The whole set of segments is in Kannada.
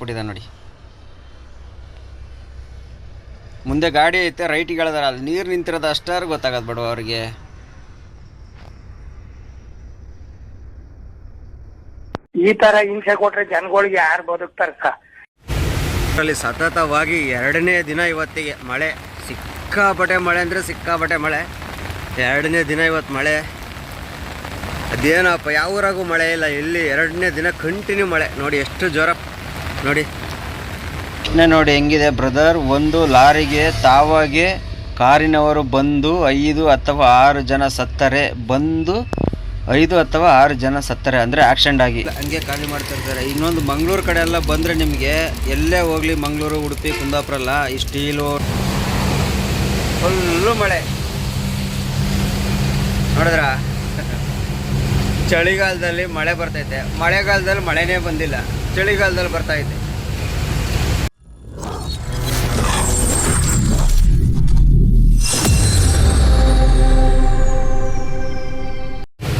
ನಿಲ್ಲಿಸ್ಬಿಟ್ಟಿದೆ ನೋಡಿ. ಮುಂದೆ ಗಾಡಿ ಐತೆ ರೈಟ್ ಹೇಳ್ದಾರ ಅಲ್ಲಿ ನೀರು ನಿಂತಿರೋದು ಅಷ್ಟಾರು ಗೊತ್ತಾಗದು ಬಿಡು ಅವ್ರಿಗೆ. ಈ ತರ ಹಿಂಸೆ ಕೊಟ್ರೆ ಜನಗಳಿಗೆ ಯಾರು ಬದುಕ್ತಾರಲ್ಲಿ ಸತತವಾಗಿ ಎರಡನೇ ದಿನ ಇವತ್ತಿಗೆ ಮಳೆ ಸಿಕ್ಕಾಪಟ್ಟೆ ಮಳೆ ಅಂದ್ರೆ ಸಿಕ್ಕಾಪಟ್ಟೆ ಮಳೆ. ಎರಡನೇ ದಿನ ಇವತ್ತು ಮಳೆ. ಅದೇನಪ್ಪ ಯಾವ ಊರಾಗೂ ಮಳೆ ಇಲ್ಲ ಇಲ್ಲಿ ಎರಡನೇ ದಿನ ಕಂಟಿನ್ಯೂ ಮಳೆ. ನೋಡಿ ಎಷ್ಟು ಜ್ವರ ನೋಡಿ. ಇನ್ನ ನೋಡಿ ಹೆಂಗಿದೆ ಬ್ರದರ್ ಒಂದು ಲಾರಿಗೆ ತಾವಾಗೆ ಕಾರಿನವರು ಬಂದು ಐದು ಅಥವಾ ಆರು ಜನ ಸತ್ತರೆ ಬಂದು ಐದು ಅಥವಾ ಆರು ಜನ ಸತ್ತರೆ ಅಂದರೆ ಆಕ್ಸಿಡೆಂಟ್ ಆಗಿ. ಹಂಗೆ ಖಾಲಿ ಮಾಡ್ತಾ ಇರ್ತಾರೆ ಇನ್ನೊಂದು ಮಂಗಳೂರು ಕಡೆ ಎಲ್ಲ ಬಂದರೆ ನಿಮಗೆ ಎಲ್ಲೇ ಹೋಗಲಿ ಮಂಗಳೂರು ಉಡುಪಿ ಕುಂದಾಪುರ ಎಲ್ಲ ಈ ಸ್ಟೀಲು. ಫುಲ್ಲು ಮಳೆ. ನೋಡಿದ್ರ? ಚಳಿಗಾಲದಲ್ಲಿ ಮಳೆ ಬರ್ತೈತೆ. ಮಳೆಗಾಲದಲ್ಲಿ ಮಳೆನೇ ಬಂದಿಲ್ಲ. ಚಳಿಗಾಲದಲ್ಲಿ ಬರ್ತಾ ಇದೆ.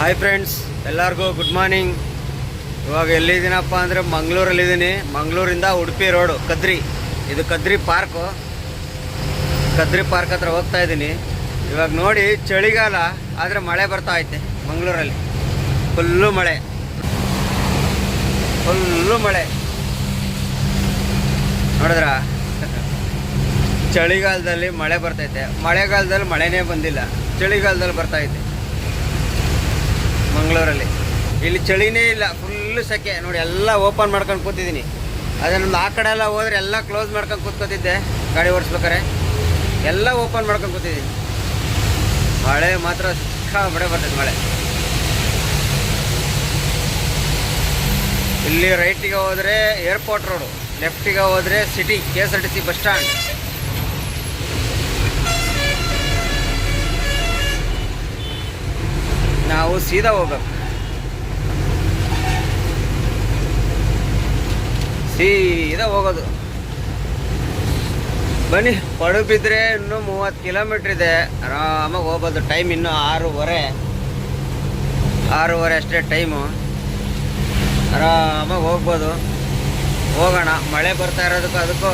ಹಾಯ್ ಫ್ರೆಂಡ್ಸ್ ಎಲ್ಲರಿಗೂ ಗುಡ್ ಮಾರ್ನಿಂಗ್ ಇವಾಗ ಎಲ್ಲಿದ್ದೀನಪ್ಪ ಅಂದರೆ ಮಂಗಳೂರಲ್ಲಿದ್ದೀನಿ. ಮಂಗಳೂರಿಂದ ಉಡುಪಿ ರೋಡು, ಕದ್ರಿ. ಇದು ಕದ್ರಿ ಪಾರ್ಕು. ಕದ್ರಿ ಪಾರ್ಕ್ ಹತ್ರ ಹೋಗ್ತಾ ಇದ್ದೀನಿ. ಇವಾಗ ನೋಡಿ ಚಳಿಗಾಲ, ಆದರೆ ಮಳೆ ಬರ್ತಾ ಐತೆ ಮಂಗಳೂರಲ್ಲಿ. ಫುಲ್ಲು ಮಳೆ. ಫುಲ್ಲು ಮಳೆ. ನೋಡಿದ್ರ? ಚಳಿಗಾಲದಲ್ಲಿ ಮಳೆ ಬರ್ತೈತೆ. ಮಳೆಗಾಲದಲ್ಲಿ ಮಳೆನೇ ಬಂದಿಲ್ಲ. ಚಳಿಗಾಲದಲ್ಲಿ ಬರ್ತೈತೆ ಮಂಗಳೂರಲ್ಲಿ. ಇಲ್ಲಿ ಚಳಿನೇ ಇಲ್ಲ. ಫುಲ್ಲು ಸೆಕೆ. ನೋಡಿ, ಎಲ್ಲ ಓಪನ್ ಮಾಡ್ಕೊಂಡು ಕೂತಿದ್ದೀನಿ. ಅದೇ ಆ ಕಡೆ ಎಲ್ಲ ಹೋದ್ರೆ ಎಲ್ಲ ಕ್ಲೋಸ್ ಮಾಡ್ಕೊಂಡು ಕೂತ್ಕೊತಿದ್ದೆ. ಗಾಡಿ ಓಡಿಸ್ಬೇಕಾರೆ. ಎಲ್ಲ ಓಪನ್ ಮಾಡ್ಕೊಂಡು ಕೂತಿದ್ದೀನಿ. ಮಳೆ ಮಾತ್ರ ಮಳೆ ಬರ್ತೈತೆ ಮಳೆ. ಇಲ್ಲಿ ರೈಟಿಗೆ ಹೋದರೆ ಏರ್ಪೋರ್ಟ್ ರೋಡು, ಲೆಫ್ಟಿಗೆ ಹೋದರೆ city K S R T C bus stand. ನಾವು ಸೀದಾ ಹೋಗ್ಬೇಕು. ಸೀದಾ ಹೋಗೋದು. ಬನ್ನಿ, ಪಡುಬಿದ್ರೆ ಇನ್ನೂ ಮೂವತ್ತು ಕಿಲೋಮೀಟ್ರ್ ಇದೆ. ಆರಾಮಾಗಿ ಹೋಗೋದು ಟೈಮ್ ಇನ್ನೂ ಆರೂವರೆ. ಆರೂವರೆ ಅಷ್ಟೇ ಟೈಮು. ಆರಾಮಾಗಿ ಹೋಗ್ಬೋದು. ಹೋಗೋಣ. ಮಳೆ ಬರ್ತಾ ಇರೋದಕ್ಕೂ ಅದಕ್ಕೂ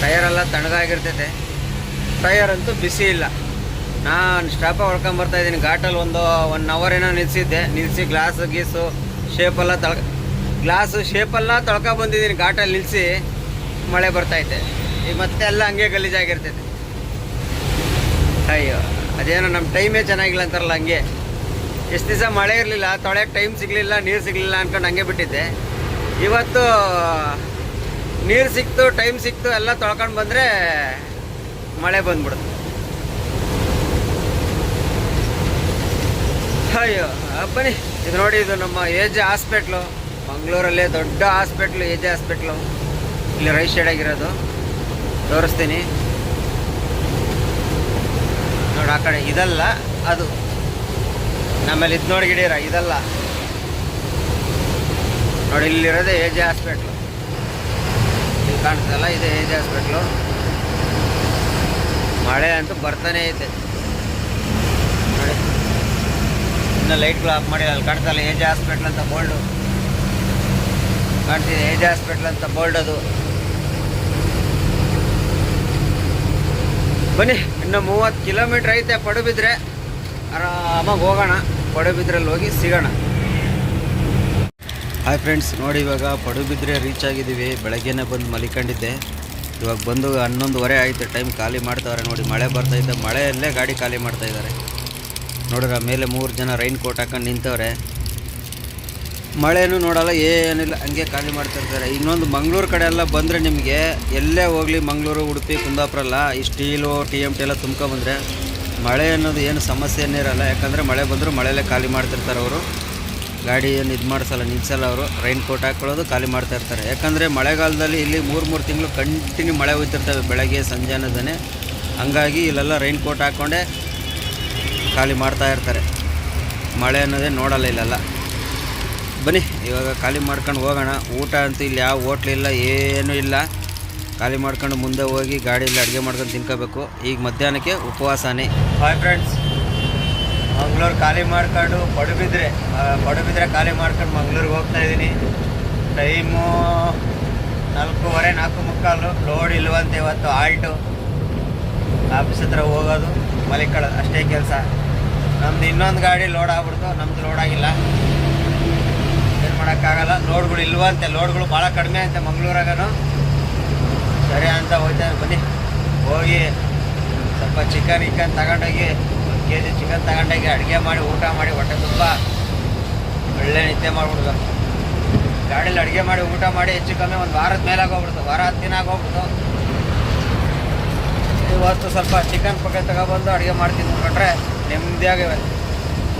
ಟಯರೆಲ್ಲ ತಣ್ಣಗಾಗಿರ್ತೈತೆ. ಟೈರ್ ಅಂತೂ ಬಿಸಿ ಇಲ್ಲ. ನಾನು ಸ್ಟಾಪ ಹೊಡ್ಕೊಂಬರ್ತಾ ಇದ್ದೀನಿ. ಘಾಟಲ್ಲಿ ಒಂದು ಒನ್ ಅವರ್ ಏನೋ ನಿಲ್ಲಿಸಿದ್ದೆ ನಿಲ್ಲಿಸಿ ಗ್ಲಾಸು ಗೀಸು ಶೇಪೆಲ್ಲ ತಳ್ಕ ಗ್ಲಾಸು ಶೇಪೆಲ್ಲ ತೊಳ್ಕೊ ಬಂದಿದ್ದೀನಿ. ಘಾಟಲ್ಲಿ ನಿಲ್ಲಿಸಿ ಮಳೆ ಬರ್ತೈತೆ ಈಗ ಮತ್ತೆ ಎಲ್ಲ ಹಂಗೆ ಗಲೀಜಾಗಿರ್ತೈತೆ. ಅಯ್ಯೋ, ಅದೇನೋ ನಮ್ಮ ಟೈಮೇ ಚೆನ್ನಾಗಿಲ್ಲ ಅಂತಾರಲ್ಲ ಹಂಗೆ. ಎಷ್ಟು ದಿವಸ ಮಳೆ ಇರಲಿಲ್ಲ ತೊಳೆಯೋಕ್ಕೆ ಟೈಮ್ ಸಿಗಲಿಲ್ಲ, ನೀರು ಸಿಗಲಿಲ್ಲ ಅಂದ್ಕೊಂಡು ಹಂಗೆ ಬಿಟ್ಟಿದ್ದೆ. ಇವತ್ತು, ನೀರು ಸಿಕ್ತು ಟೈಮ್ ಸಿಕ್ತು, ಎಲ್ಲ ತೊಳ್ಕೊಂಡು ಬಂದರೆ ಮಳೆ ಬಂದ್ಬಿಡುತ್ತೆ. ಅಯ್ಯೋ ಬನ್ನಿ ಇದು ನೋಡಿ, ಇದು ನಮ್ಮ ಎ ಜೆ ಹಾಸ್ಪಿಟ್ಲು ಮಂಗಳೂರಲ್ಲೇ ದೊಡ್ಡ ಹಾಸ್ಪಿಟ್ಲು ಎ ಜೆ ಹಾಸ್ಪಿಟ್ಲು ಇಲ್ಲಿ ರೈಟ್ ಸೈಡ್ ಆಗಿರೋದು. ತೋರಿಸ್ತೀನಿ. ನೋಡಿ, ಆ ಕಡೆ ಇದಲ್ಲ, ಅದು ನಮ್ಮಲ್ಲಿ ಇದು ನೋಡಿ ಗಿಡೀರ, ಇದಲ್ಲ. ನೋಡಿ, ಇಲ್ಲಿರೋದೇ ಎ ಜೆ ಹಾಸ್ಪಿಟ್ಲು ಇಲ್ಲಿ ಕಾಣಿಸ್ತಲ್ಲ ಇದೆ ಎ ಜೆ ಹಾಸ್ಪಿಟ್ಲು ಮಳೆ ಅಂತೂ ಬರ್ತಾನೆ ಐತೆ ನೋಡಿ. ಇನ್ನು ಲೈಟ್ಗಳು ಆಫ್ ಮಾಡಿ ಅಲ್ಲಿ ಕಾಣ್ತಲ್ಲ ಎ ಜೆ ಹಾಸ್ಪಿಟ್ಲ್ ಅಂತ ಬೋಲ್ಡು ಕಾಣ್ತಿದೆ ಎ ಜೆ ಹಾಸ್ಪಿಟ್ಲ್ ಅಂತ ಬೋಲ್ಡ್ ಅದು. ಬನ್ನಿ, ಇನ್ನು ಮೂವತ್ತು ಕಿಲೋಮೀಟ್ರ್ ಐತೆ, ಪಡುಬಿದ್ರೆ. ಆರಾಮಾಗಿ ಹೋಗೋಣ. ಪಡುಬಿದ್ರಲ್ಲಿ ಹೋಗಿ ಸಿಗೋಣ. ಹಾಯ್ ಫ್ರೆಂಡ್ಸ್ ನೋಡಿ ಇವಾಗ ಪಡುಬಿದ್ರೆ ರೀಚ್ ಆಗಿದ್ದೀವಿ. ಬೆಳಗ್ಗೆನೇ ಬಂದು ಮಲಿಕೊಂಡಿದ್ದೆ. ಇವಾಗ ಬಂದು ಹನ್ನೊಂದುವರೆ ಆಯಿತು. ಟೈಮ್ ಖಾಲಿ ಮಾಡ್ತಾವ್ರೆ ನೋಡಿ. ಮಳೆ ಬರ್ತೈತೆ ಮಳೆಯಲ್ಲೇ ಗಾಡಿ ಖಾಲಿ ಮಾಡ್ತಾ ಇದ್ದಾರೆ. ನೋಡಿದ್ರೆ ಮೇಲೆ ಮೂರು ಜನ ರೈನ್ ಕೋಟ್ ಹಾಕೊಂಡು ನಿಂತವ್ರೆ. ಮಳೆನೂ ನೋಡಲ್ಲ, ಏನಿಲ್ಲ. ಹಂಗೆ ಖಾಲಿ ಮಾಡ್ತಾ ಇರ್ತಾರೆ. ಇನ್ನೊಂದು ಮಂಗಳೂರು ಕಡೆ ಎಲ್ಲ ಬಂದರೆ ನಿಮಗೆ ಎಲ್ಲೇ ಹೋಗಲಿ, ಮಂಗಳೂರು, ಉಡುಪಿ ಕುಂದಾಪುರಲ್ಲ ಈ ಸ್ಟೀಲು ಟಿ ಎಂ ಟಿ ಎಲ್ಲ ತುಂಬ್ಕೊಂಬಂದರೆ ಮಳೆ ಅನ್ನೋದು ಏನು ಸಮಸ್ಯೆ ಇರಲ್ಲ. ಯಾಕಂದರೆ ಮಳೆ ಬಂದರೂ ಮಳೆಯಲ್ಲೇ ಖಾಲಿ ಮಾಡ್ತಿರ್ತಾರೆ ಅವರು. ಗಾಡಿ ಏನು ಇದು ಮಾಡಿಸಲ್ಲ, ನಿಲ್ಸಲ್ಲ ಅವರು. ರೈನ್ ಕೋಟ್ ಹಾಕ್ಕೊಳ್ಳೋದು ಖಾಲಿ ಮಾಡ್ತಾ ಇರ್ತಾರೆ. ಯಾಕಂದರೆ ಮಳೆಗಾಲದಲ್ಲಿ ಇಲ್ಲಿ ಮೂರು ಮೂರು ತಿಂಗಳು ಕಂಟಿನ್ಯೂ ಮಳೆ ಹೋಗ್ತಿರ್ತವೆ ಬೆಳಗ್ಗೆ, ಸಂಜೆ ಹಂಗಾಗಿ ಇಲ್ಲೆಲ್ಲ ರೈನ್ ಕೋಟ್ ಹಾಕ್ಕೊಂಡೇ ಖಾಲಿ ಮಾಡ್ತಾ ಇರ್ತಾರೆ. ಮಳೆ ಅನ್ನೋದೇ ನೋಡಲ್ಲ ಇಲ್ಲೆಲ್ಲ. ಬನ್ನಿ, ಇವಾಗ ಖಾಲಿ ಮಾಡ್ಕೊಂಡು ಹೋಗೋಣ. ಊಟ ಅಂತೂ ಇಲ್ಲಿ ಯಾವ ಹೋಟ್ಲಿಲ್ಲ ಏನೂ ಇಲ್ಲ. ಖಾಲಿ ಮಾಡ್ಕೊಂಡು ಮುಂದೆ ಹೋಗಿ ಗಾಡಿಯಲ್ಲಿ ಅಡುಗೆ ಮಾಡ್ಕೊಂಡು ತಿನ್ಕೋಬೇಕು. ಈಗ ಮಧ್ಯಾಹ್ನಕ್ಕೆ ಉಪವಾಸನೇ. ಹಾಯ್ ಫ್ರೆಂಡ್ಸ್ ಮಂಗ್ಳೂರು ಖಾಲಿ ಮಾಡ್ಕೊಂಡು ಪಡುಬಿದ್ರೆ ಪಡುಬಿದ್ರೆ ಖಾಲಿ ಮಾಡ್ಕೊಂಡು ಮಂಗ್ಳೂರಿಗೆ ಹೋಗ್ತಾ ಇದ್ದೀನಿ. ಟೈಮು ನಾಲ್ಕೂವರೆ, ನಾಲ್ಕು ಮುಕ್ಕಾಲು. ಲೋಡ್ ಇಲ್ವಂತೆ ಇವತ್ತು ಆಲ್ಟು ಆಫೀಸ್ ಹತ್ರ ಹೋಗೋದು, ಮಲಿಕೊಳ್ಳೋದು, ಅಷ್ಟೇ ಕೆಲಸ. ನಮ್ದು ಇನ್ನೊಂದು ಗಾಡಿ ಲೋಡ್ ಆಗ್ಬಿಡ್ತು, ನಮ್ದು ಲೋಡ್ ಆಗಿಲ್ಲ. ಏನು ಮಾಡೋಕ್ಕಾಗಲ್ಲ? ಲೋಡ್ಗಳು ಇಲ್ವಂತೆ. ಲೋಡ್ಗಳು ಭಾಳ ಕಡಿಮೆ ಅಂತೆ ಮಂಗಳೂರಾಗನು. ಸರಿ ಅಂತ ಹೋಗ್ತಾರೆ ಬನ್ನಿ. ಹೋಗಿ ಸ್ವಲ್ಪ ಚಿಕನ್ ಇಕನ್ ತಗೊಂಡೋಗಿ, ಒಂದು ಕೆ ಜಿ ಚಿಕನ್ ತಗೊಂಡೋಗಿ ಅಡುಗೆ ಮಾಡಿ, ಊಟ ಮಾಡಿ, ಹೊಟ್ಟೆ ತುಂಬ ಒಳ್ಳೆ ನಿದ್ದೆ ಮಾಡಿಬಿಡ್ದು ಗಾಡೀಲಿ ಅಡುಗೆ ಮಾಡಿ, ಊಟ ಮಾಡಿ ಹೆಚ್ಚು ಕಮ್ಮಿ ಒಂದು ವಾರದ ಮೇಲೆ ಆಗೋಗ್ಬಿಡ್ತು. ವಾರ ಹತ್ತು ದಿನ ಆಗೋಗ್ಬಿಡ್ತು. ಇವತ್ತು ಸ್ವಲ್ಪ ಚಿಕನ್ ಪಕ್ಕ ತಗೊಬಂದು ಅಡುಗೆ ಮಾಡ್ತೀನಿ ಅಂದ್ಕೊಂಡ್ರೆ ನೆಮ್ಮದಿಯಾಗಿ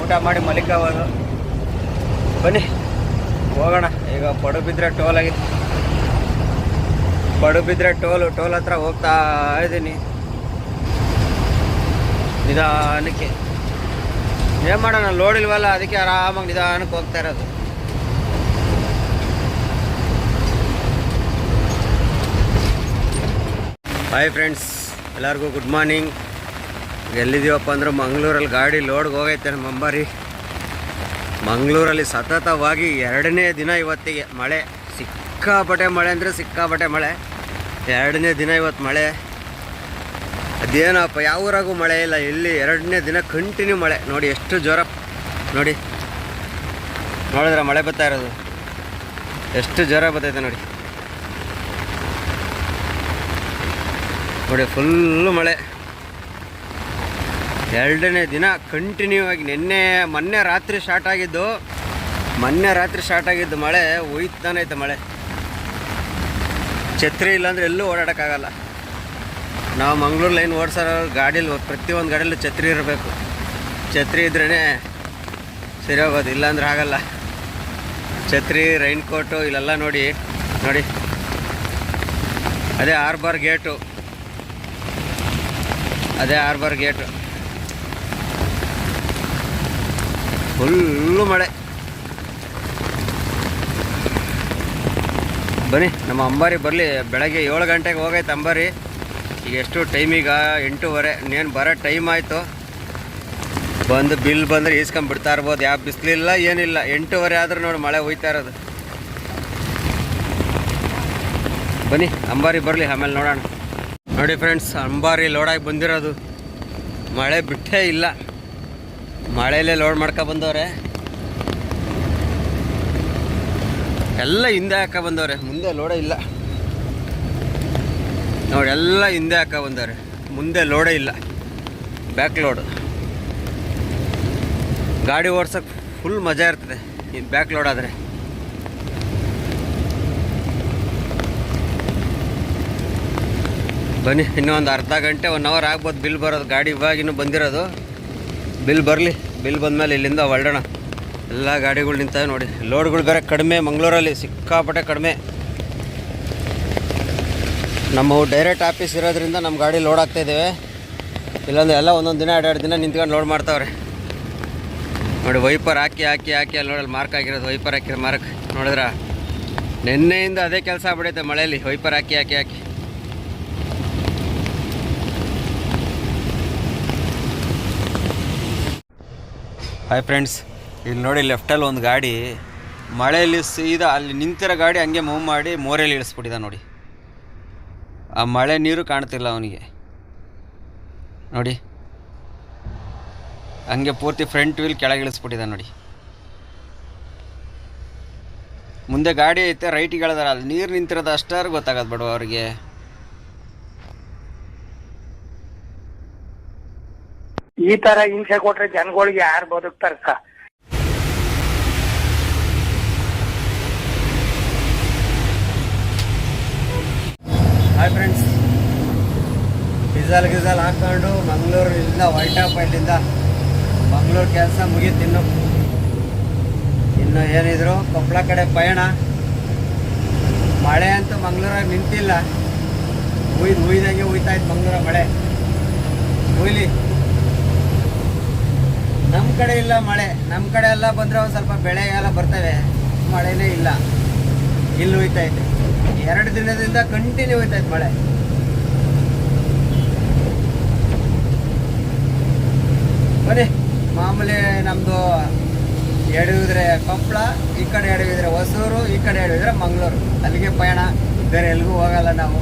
ಊಟ ಮಾಡಿ ಮಲಿಕೋಬೋದು ಬನ್ನಿ, ಹೋಗೋಣ. ಈಗ ಪಡುಬಿದ್ರೆ ಟೋಲ್ ಆಗಿದೆ. ಪಡುಬಿದ್ರೆ ಟೋಲು, ಟೋಲ್ ಹತ್ರ ಹೋಗ್ತಾ ಇದ್ದೀನಿ ನಿಧಾನಕ್ಕೆ. ಏನು ಮಾಡೋಣ ಲೋಡ್ ಇಲ್ವಲ್ಲ, ಅದಕ್ಕೆ ಆರಾಮಾಗಿ ನಿಧಾನಕ್ಕೆ ಹೋಗ್ತಾ ಇರೋದು. ಹಾಯ್ ಫ್ರೆಂಡ್ಸ್ ಎಲ್ಲರಿಗೂ ಗುಡ್ ಮಾರ್ನಿಂಗ್ ಎಲ್ಲಿದ್ದೀವಪ್ಪ ಅಂದ್ರೆ ಮಂಗಳೂರಲ್ಲಿ ಗಾಡಿ ಲೋಡ್ಗೆ ಹೋಗೈತೆ ನಮ್ಮ ಅಂಬಾರಿ. ಮಂಗಳೂರಲ್ಲಿ ಸತತವಾಗಿ ಎರಡನೇ ದಿನ ಇವತ್ತಿಗೆ ಮಳೆ. ಸಿಕ್ಕಾಪಟ್ಟೆ ಮಳೆ ಅಂದರೆ ಸಿಕ್ಕಾಪಟ್ಟೆ ಮಳೆ. ಎರಡನೇ ದಿನ ಇವತ್ತು ಮಳೆ. ಅದೇನಪ್ಪ, ಯಾವ ಊರಾಗೂ ಮಳೆ ಇಲ್ಲ. ಇಲ್ಲಿ ಎರಡನೇ ದಿನ ಕಂಟಿನ್ಯೂ ಮಳೆ. ನೋಡಿ ಎಷ್ಟು ಜ್ವರ. ನೋಡಿ. ನೋಡಿದ್ರೆ ಮಳೆ ಬರ್ತಾ ಇರೋದು. ಎಷ್ಟು ಜ್ವರ ಬರ್ತೈತೆ ನೋಡಿ. ನೋಡಿ ಫುಲ್ಲು ಮಳೆ. ಎರಡನೇ ದಿನ ಕಂಟಿನ್ಯೂ ಆಗಿ ನಿನ್ನೆ, ಮೊನ್ನೆ ರಾತ್ರಿ ಸ್ಟಾರ್ಟ್ ಆಗಿದ್ದು, ಮೊನ್ನೆ ರಾತ್ರಿ ಸ್ಟಾರ್ಟ್ ಆಗಿದ್ದು ಮಳೆ ಐತೆ ಮಳೆ. ಛತ್ರಿ ಇಲ್ಲಾಂದ್ರೆ ಎಲ್ಲೂ ಓಡಾಡೋಕ್ಕಾಗಲ್ಲ. ನಾವು ಮಂಗ್ಳೂರು ಲೈನ್ ಓಡಿಸೋ ಗಾಡೀಲಿ ಪ್ರತಿಯೊಂದು ಗಾಡೀಲಿ ಛತ್ರಿ ಇರಬೇಕು. ಛತ್ರಿ ಇದ್ರೇ ಸರಿ ಹೋಗೋದು, ಇಲ್ಲಾಂದ್ರೆ ಆಗಲ್ಲ. ಛತ್ರಿ ರೈನ್ ಕೋಟು ಇಲ್ಲೆಲ್ಲ ನೋಡಿ ನೋಡಿ. ಅದೇ ಆರ್ಬರ್ ಗೇಟು. ಅದೇ ಆರ್ಬರ್ ಗೇಟು. ಫುಲ್ಲು ಮಳೆ. ಬನ್ನಿ, ನಮ್ಮ ಅಂಬಾರಿ ಬರಲಿ. ಬೆಳಗ್ಗೆ ಏಳು ಗಂಟೆಗೆ ಹೋಗೈತೆ ಅಂಬಾರಿ. ಈಗ ಎಷ್ಟು ಟೈಮಿಗೆ ಎಂಟೂವರೆ. ಇನ್ನೇನು ಬರೋ ಟೈಮ್ ಆಯಿತು. ಬಂದು ಬಿಲ್ ಬಂದರೆ ಈಸ್ಕೊಂಬಿಡ್ತಾ ಇರ್ಬೋದು. ಯಾವ ಬಿಸಿಲಿಲ್ಲ, ಏನಿಲ್ಲ. ಎಂಟೂವರೆ ಆದರೂ ನೋಡಿ, ಮಳೆ ಹೋಯ್ತಾ ಇರೋದು. ಬನ್ನಿ, ಅಂಬಾರಿ ಬರಲಿ. ಆಮೇಲೆ ನೋಡೋಣ. ನೋಡಿ ಫ್ರೆಂಡ್ಸ್ ಅಂಬಾರಿ ಲೋಡಾಗಿ ಬಂದಿರೋದು. ಮಳೆ ಬಿಟ್ಟೇ ಇಲ್ಲ. ಮಳೆಯಲ್ಲೇ ಲೋಡ್ ಮಾಡ್ಕೊ ಬಂದವ್ರೆ ಎಲ್ಲ ಹಿಂದೆ ಹಾಕ ಬಂದವ್ರೆ. ಮುಂದೆ ಲೋಡ ಇಲ್ಲ. ನೋಡಿ, ಎಲ್ಲ ಹಿಂದೆ ಹಾಕ ಬಂದವ್ರೆ. ಮುಂದೆ ಲೋಡೇ ಇಲ್ಲ. ಬ್ಯಾಕ್ ಲೋಡ್ ಗಾಡಿ ಓಡ್ಸೋಕೆ ಫುಲ್ ಮಜಾ ಇರ್ತದೆ. ಈ ಬ್ಯಾಕ್ ಲೋಡ್ ಆದರೆ. ಬನ್ನಿ ಇನ್ನೊಂದು ಅರ್ಧ ಗಂಟೆ ಒನ್ ಅವರ್ ಆಗ್ಬೋದು. ಬಿಲ್ ಬರೋದು. ಗಾಡಿ ಇವಾಗಿನ್ನೂ ಬಂದಿರೋದು. ಬಿಲ್ ಬರಲಿ. ಬಿಲ್ ಬಂದಮೇಲೆ ಇಲ್ಲಿಂದ ಹೊರಡೋಣ. ಎಲ್ಲ ಗಾಡಿಗಳು ನಿಂತವೆ ನೋಡಿ. ಲೋಡ್ಗಳು ಬೇರೆ ಕಡಿಮೆ, ಮಂಗಳೂರಲ್ಲಿ ಸಿಕ್ಕಾಪಟ್ಟೆ ಕಡಿಮೆ. ನಮ್ಮ ಡೈರೆಕ್ಟ್ ಆಫೀಸ್ ಇರೋದ್ರಿಂದ ನಮ್ಮ ಗಾಡಿ ಲೋಡ್ ಆಗ್ತಾ ಇದ್ದೇವೆ ಇಲ್ಲಾಂದ್ರೆ ಎಲ್ಲ ಒಂದೊಂದು ದಿನ, ಎರಡೆರಡು ದಿನ ನಿಂತ್ಕೊಂಡು ಲೋಡ್ ಮಾಡ್ತಾವ್ರೆ. ನೋಡಿ ವೈಪರ್ ಹಾಕಿ ಹಾಕಿ ಹಾಕಿ ಅಲ್ಲಿ ನೋಡಲ್ಲಿ ಮಾರ್ಕ್ ಆಗಿರೋದು. ವೈಪರ್ ಹಾಕಿರೋ ಮಾರ್ಕ್ ನೋಡಿದ್ರ? ನಿನ್ನೆಯಿಂದ ಅದೇ ಕೆಲಸ ಆಗ್ಬಿಡೈತೆ ಮಳೆಯಲ್ಲಿ. ವೈಪರ್ ಹಾಕಿ ಹಾಕಿ ಹಾಕಿ. ಹಾಯ್ ಫ್ರೆಂಡ್ಸ್ ಇಲ್ಲಿ ನೋಡಿ ಲೆಫ್ಟಲ್ಲಿ ಒಂದು ಗಾಡಿ. ಮಳೆಯಲ್ಲಿ ಸೀದಾ ಅಲ್ಲಿ ನಿಂತಿರೋ ಗಾಡಿ ಹಂಗೆ ಮೂವ್ ಮಾಡಿ ಮೋರೆಯಲ್ಲಿ ಇಳಿಸ್ಬಿಟ್ಟಿದ ನೋಡಿ. ಆ ಮಳೆ ನೀರು ಕಾಣ್ತಿಲ್ಲ ಅವನಿಗೆ. ನೋಡಿ. ಹಂಗೆ ಪೂರ್ತಿ ಫ್ರಂಟ್ ವೀಲ್ ಕೆಳಗೆ ಇಳಿಸ್ಬಿಟ್ಟಿದ ನೋಡಿ. ಮುಂದೆ ಗಾಡಿ ಐತೆ ರೈಟಿಗೆ ಹೇಳಿದಾರೆ ಅಲ್ಲಿ ನೀರು ನಿಂತಿರೋದು ಅಷ್ಟಾರು ಗೊತ್ತಾಗದು ಬಿಡುವ ಅವ್ರಿಗೆ. ಈ ತರ ಹಿಂಸೆ ಕೊಟ್ರೆ ಜನಗಳಿಗೆ ಯಾರು ಬದುಕ್ತಾರಕ್ಕ ಫ್ರೆಂಡ್ಸ್ ಡೀಸಲ್ ಗಿಸಲ್ ಹಾಕ್ಕೊಂಡು ಮಂಗಳೂರು ಇಲ್ಲಿಂದ ವೈಟಾಪ್ ಇಲ್ಲಿಂದ ಮಂಗಳೂರು ಕೆಲಸ ಮುಗೀತು ಇನ್ನು ಇನ್ನು ಏನಿದ್ರು ಕೊಪ್ಪಳ ಕಡೆ ಪಯಣ. ಮಳೆ ಅಂತೂ ಮಂಗಳೂರಾಗ ನಿಂತಿಲ್ಲ. ಹುಯ್ದು, ಹುಯ್ದಂಗೆ ಹುಯ್ತಾ ಇತ್ತು ಮಂಗಳೂರ ಮಳೆ. ಹುಯ್ಲಿ. ನಮ್ಮ ಕಡೆ ಇಲ್ಲ ಮಳೆ. ನಮ್ಮ ಕಡೆ ಎಲ್ಲ ಬಂದರೆ ಒಂದು ಸ್ವಲ್ಪ ಬೆಳೆ ಎಲ್ಲ ಬರ್ತವೆ. ಮಳೆನೇ ಇಲ್ಲ. ಇಲ್ಲಿ ಹುಯ್ತಾ ಐತೆ ಎರಡು ದಿನದಿಂದ ಕಂಟಿನ್ಯೂ ಇತ್ತು ಮಳೆ. ಬನ್ನಿ, ಮಾಮೂಲಿ ನಮ್ಮದು ಎಡವಿದ್ರೆ ಕೊಪ್ಪಳ, ಈ ಕಡೆ ಎಡವಿದ್ರೆ ಹೊಸೂರು, ಈ ಕಡೆ ಎಡವಿದ್ರೆ ಮಂಗಳೂರು. ಅಲ್ಲಿಗೆ ಪಯಣ, ಬೇರೆ ಎಲ್ಲಿಗೂ ಹೋಗಲ್ಲ ನಾವು.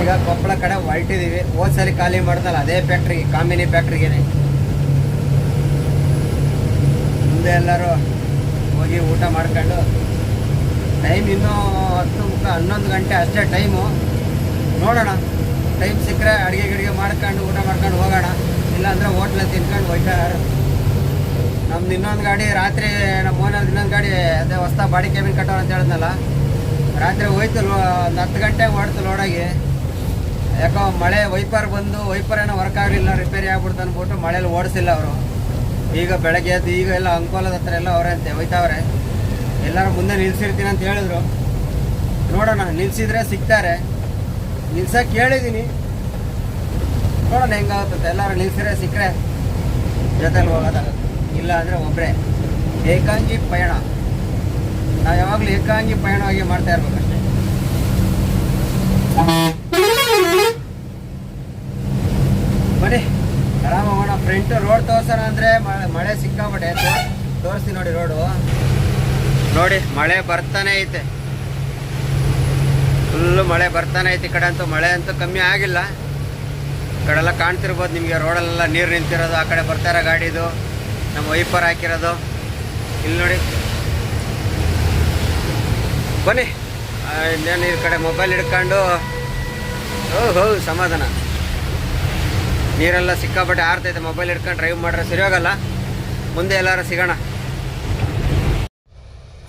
ಈಗ ಕೊಪ್ಪಳ ಕಡೆ ಹೊರಟಿದ್ದೀವಿ ಹೋದ್ಸಲಿ ಖಾಲಿ ಮಾಡ್ದಲ್ಲ, ಅದೇ ಫ್ಯಾಕ್ಟ್ರಿಗೆ ಕಾಮಿನಿ ಫ್ಯಾಕ್ಟ್ರಿಗೇನೆ ಮುಂದೆ ಎಲ್ಲರೂ ಹೋಗಿ ಊಟ ಮಾಡ್ಕೊಂಡು ಟೈಮ್ ಇನ್ನೂ ಹತ್ತು ಮುಖ ಹನ್ನೊಂದು ಗಂಟೆ ಅಷ್ಟೇ ಟೈಮು ನೋಡೋಣ. ಟೈಮ್ ಸಿಕ್ಕರೆ ಅಡುಗೆ ಗಿಡಿಗೆ ಮಾಡ್ಕೊಂಡು ಊಟ ಮಾಡ್ಕೊಂಡು ಹೋಗೋಣ. ಇಲ್ಲಾಂದರೆ ಹೋಟ್ಲಲ್ಲಿ ತಿನ್ಕೊಂಡು ಹೋಯ್ತಾ ನಮ್ದು ಇನ್ನೊಂದು ಗಾಡಿ ರಾತ್ರಿ, ನಮ್ಮ ಓನರ್ ಇನ್ನೊಂದು ಗಾಡಿ, ಅದೇ ಹೊಸ ಬಾಡಿ ಕ್ಯಾಬಿನ್ ಕಟ್ಟೋರು ಅಂತ ಹೇಳಿದ್ನಲ್ಲ. ರಾತ್ರಿ ಹೋಯ್ತು ಒಂದು ಹತ್ತು ಗಂಟೆ ಓಡ್ತು ಲೋಡಾಗಿ ಯಾಕೋ ಮಳೆ ವೈಪರ್ ಬಂದು ವೈಪರ್ ಏನೋ ವರ್ಕ್ ಆಗಲಿಲ್ಲ ರಿಪೇರಿ ಆಗ್ಬಿಡ್ತು ಅಂದ್ಬಿಟ್ಟು ಮಳೇಲಿ ಓಡಿಸಿಲ್ಲ ಅವರು. ಈಗ ಬೆಳಗ್ಗೆ ಎದ್ದು ಈಗ ಎಲ್ಲ ಅಂಕೋಲದ ಹತ್ರ ಎಲ್ಲ ಅವರೇ ಅಂತೆ, ಹೋಯ್ತಾವ್ರೆ. ಎಲ್ಲರೂ ಮುಂದೆ ನಿಲ್ಲಿಸಿರ್ತೀನಿ ಅಂತ ಹೇಳಿದ್ರು. ನೋಡೋಣ, ನಿಲ್ಸಿದ್ರೆ ಸಿಗ್ತಾರೆ. ನಿಲ್ಸಕ್ಕೆ ಹೇಳಿದ್ದೀನಿ ನೋಡೋಣ ಹೆಂಗಾಗುತ್ತೆ ಎಲ್ಲರೂ ನಿಲ್ಸಿದ್ರೆ ಸಿಕ್ಕರೆ ಜೊತೆಲಿ ಹೋಗೋದಾಗುತ್ತೆ ಇಲ್ಲ ಅಂದರೆ ಒಬ್ಬರೇ ಏಕಾಂಗಿ ಪಯಣ. ನಾವು ಯಾವಾಗಲೂ ಏಕಾಂಗಿ ಪಯಣವಾಗಿ ಮಾಡ್ತಾ ಇರ್ಬೇಕಷ್ಟೇ ಬನ್ನಿ. ಆರಾಮ ಹೋಗೋಣ. ಫ್ರಂಟ್ ರೋಡ್ ತೋರ್ಸೋಣ ಅಂದರೆ ಮಳೆ ಸಿಕ್ಕಾಬಿಟ್ಟೆ ತೋರ್- ತೋರಿಸ್ತೀನಿ ನೋಡಿ ರೋಡು ನೋಡಿ, ಮಳೆ ಬರ್ತಾನೆ ಐತೆ. ಫುಲ್ಲು ಮಳೆ ಬರ್ತಾನೆ ಐತೆ ಈ ಕಡೆ ಅಂತೂ. ಮಳೆ ಅಂತೂ ಕಮ್ಮಿ ಆಗಿಲ್ಲ. ಈ ಕಡೆಲ್ಲ ಕಾಣ್ತಿರ್ಬೋದು ನಿಮಗೆ, ರೋಡಲ್ಲೆಲ್ಲ ನೀರು ನಿಂತಿರೋದು, ಆ ಕಡೆ ಬರ್ತಾ ಇರೋ ಗಾಡಿದು, ನಮ್ಮ ವೈಪರ್ ಹಾಕಿರೋದು. ಇಲ್ಲಿ ನೋಡಿ. ಬನ್ನಿ. ಇನ್ನೇನು ಈ ಕಡೆ ಮೊಬೈಲ್ ಹಿಡ್ಕೊಂಡು. ಓ ಹೋ ಸಮಾಧಾನ. ನೀರೆಲ್ಲ ಸಿಕ್ಕಾಪಟ್ಟೆ ಆರ್ತೈತೆ ಮೊಬೈಲ್ ಹಿಡ್ಕೊಂಡು ಡ್ರೈವ್ ಮಾಡ್ರೆ ಸರಿ ಹೋಗಲ್ಲ. ಮುಂದೆ ಎಲ್ಲಾರು ಸಿಗೋಣ.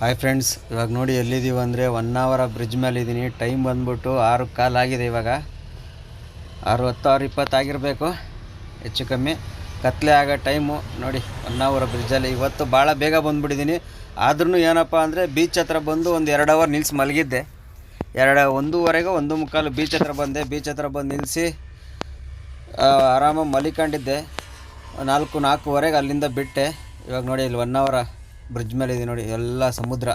ಹಾಯ್ ಫ್ರೆಂಡ್ಸ್ ಇವಾಗ ನೋಡಿ ಎಲ್ಲಿದ್ದೀವಿ ಅಂದರೆ ಒನ್ ಅವರ ಬ್ರಿಡ್ಜ್ ಮೇಲೆ ಇದ್ದೀನಿ. ಟೈಮ್ ಬಂದ್ಬಿಟ್ಟು ಆರು ಕಾಲ್ ಆಗಿದೆ ಇವಾಗ. ಆರು ಹತ್ತು ಆರು ಇಪ್ಪತ್ತು ಆಗಿರಬೇಕು. ಹೆಚ್ಚು ಕಮ್ಮಿ. ಕತ್ಲೆ ಆಗೋ ಟೈಮು ನೋಡಿ ಒನ್ ಅವರ್ ಬ್ರಿಡ್ಜಲ್ಲಿ ಇವತ್ತು ಭಾಳ ಬೇಗ ಬಂದುಬಿಟ್ಟಿದ್ದೀನಿ. ಆದ್ರೂ ಏನಪ್ಪ ಅಂದರೆ ಬೀಚ್ ಹತ್ರ ಬಂದು ಒಂದು ಎರಡು ಅವರ್ ನಿಲ್ಸಿ ಮಲಗಿದ್ದೆ. ಎರಡು, ಒಂದೂವರೆಗೆ, ಒಂದು ಮುಕ್ಕಾಲು ಬೀಚ್ ಹತ್ರ ಬಂದೆ. ಬೀಚ್ ಹತ್ರ ಬಂದು ನಿಲ್ಲಿಸಿ ಆರಾಮಾಗಿ ಮಲಿಕೊಂಡಿದ್ದೆ. ನಾಲ್ಕು, ನಾಲ್ಕೂವರೆಗೆ ಅಲ್ಲಿಂದ ಬಿಟ್ಟೆ. ಇವಾಗ ನೋಡಿ, ಇಲ್ಲಿ ಒನ್ ಅವರ ಬ್ರಿಡ್ಜ್ ಮೇಲೆ ಇದೆ ನೋಡಿ, ಎಲ್ಲ ಸಮುದ್ರ.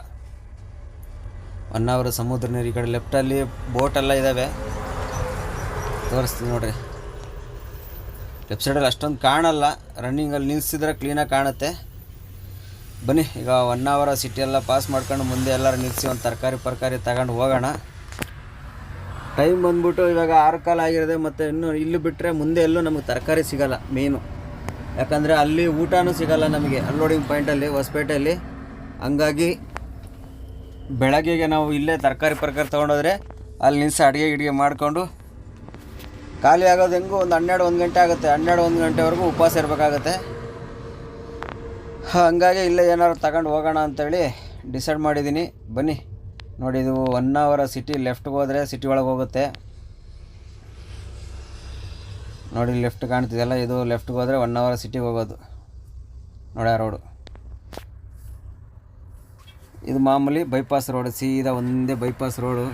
ಒನ್ ಅವರ್ ಸಮುದ್ರ ನೀರು ಈ ಕಡೆ ಲೆಫ್ಟಲ್ಲಿ ಬೋಟೆಲ್ಲ ಇದ್ದಾವೆ ತೋರಿಸ್ತೀನಿ ನೋಡಿರಿ. ಲೆಫ್ಟ್ ಸೈಡಲ್ಲಿ ಅಷ್ಟೊಂದು ಕಾಣಲ್ಲ ರನ್ನಿಂಗಲ್ಲಿ ನಿಲ್ಲಿಸಿದ್ರೆ ಕ್ಲೀನಾಗಿ ಕಾಣುತ್ತೆ. ಬನ್ನಿ, ಈಗ ಒನ್ ಅವರ್ ಸಿಟಿ ಎಲ್ಲ ಪಾಸ್ ಮಾಡ್ಕೊಂಡು ಮುಂದೆ ಎಲ್ಲರೂ ನಿಲ್ಲಿಸಿ ಒಂದು ತರಕಾರಿ ಪರ್ಕಾರಿ ತಗೊಂಡು ಹೋಗೋಣ. ಟೈಮ್ ಬಂದ್ಬಿಟ್ಟು ಇವಾಗ ಆರು ಕಾಲ ಆಗಿರೋದೆ, ಮತ್ತು ಇನ್ನೂ ಇಲ್ಲಿ ಬಿಟ್ಟರೆ ಮುಂದೆ ಎಲ್ಲೂ ನಮಗೆ ತರಕಾರಿ ಸಿಗಲ್ಲ ಮೇನು ಯಾಕಂದರೆ ಅಲ್ಲಿ ಊಟನೂ ಸಿಗಲ್ಲ ನಮಗೆ. ಅನ್ಲೋಡಿಂಗ್ ಪಾಯಿಂಟಲ್ಲಿ ಹೊಸಪೇಟೆಯಲ್ಲಿ. ಹಂಗಾಗಿ ಬೆಳಗ್ಗೆಗೆ ನಾವು ಇಲ್ಲೇ ತರಕಾರಿ ಪರ್ಕಾರಿ ತೊಗೊಂಡೋದ್ರೆ ಅಲ್ಲಿ ನಿಲ್ಸಿ ಅಡುಗೆ ಗಿಡಿಗೆ ಮಾಡಿಕೊಂಡು ಖಾಲಿ ಆಗೋದು ಹೆಂಗೂ ಒಂದು ಹನ್ನೆರಡು, ಒಂದು ಗಂಟೆ ಆಗುತ್ತೆ. ಹನ್ನೆರಡು, ಒಂದು ಗಂಟೆವರೆಗೂ ಉಪವಾಸ ಇರಬೇಕಾಗತ್ತೆ. ಹಂಗಾಗಿ ಇಲ್ಲೇ ಏನಾದ್ರು ತಗೊಂಡು ಹೋಗೋಣ ಅಂತೇಳಿ ಡಿಸೈಡ್ ಮಾಡಿದ್ದೀನಿ. ಬನ್ನಿ. ನೋಡಿ, ಇದು ಒನ್ ಅವರ್ ಸಿಟಿ ಲೆಫ್ಟ್ಗೆ ಹೋದರೆ ಸಿಟಿ ಒಳಗೆ ಹೋಗುತ್ತೆ. ನೋಡಿ ಲೆಫ್ಟ್ ಕಾಣ್ತಿದೆಯಲ್ಲ ಇದು ಲೆಫ್ಟ್ಗೆ ಹೋದರೆ ಒನ್ ಅವರ್ ಸಿಟಿಗೆ ಹೋಗೋದು. ನೋಡಿ ಆ ರೋಡು ಇದು ಮಾಮೂಲಿ ಬೈಪಾಸ್ ರೋಡ್ ಸೀದಾ ಒಂದೇ ಬೈಪಾಸ್ ರೋಡು